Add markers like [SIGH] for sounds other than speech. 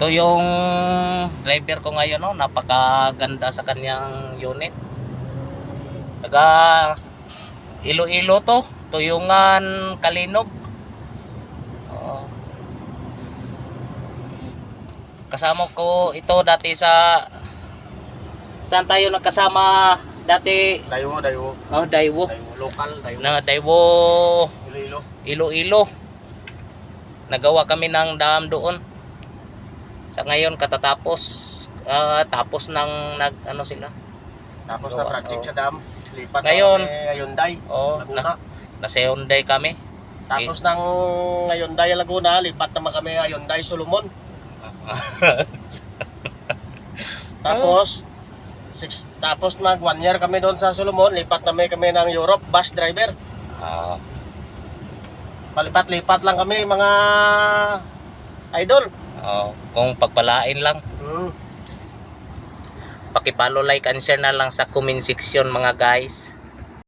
Ito yung driver ko ngayon, no? napakaganda sa kanyang unit. Taga Iloilo to, Tuyungan, Kalinog. Oo. Kasama ko ito dati sa Saan tayo nagkasama dati? Dayo, dayo. Oh, Daiwo. Dayo, local, dayo. Na Daiwo, Iloilo. Iloilo. Nagawa kami ng dam doon. Sa ngayon katatapos ah, tapos ng nag ano sila. Tapos Gawa, na project oh. sa dam. Lipat Ngayon. na Hyundai. Oh, Laguna. na, nasa Hyundai kami. Tapos ng Hyundai Laguna, lipat naman kami Hyundai Solomon. [LAUGHS] Tapos, six, tapos nag one year kami doon sa Solomon, lipat namin kami ng Europe, bus driver. Ah, Palipat-lipat lang kami mga idol. oh, kung pagpalain lang, Hmm. pakipalo like and share na lang sa comment section mga guys.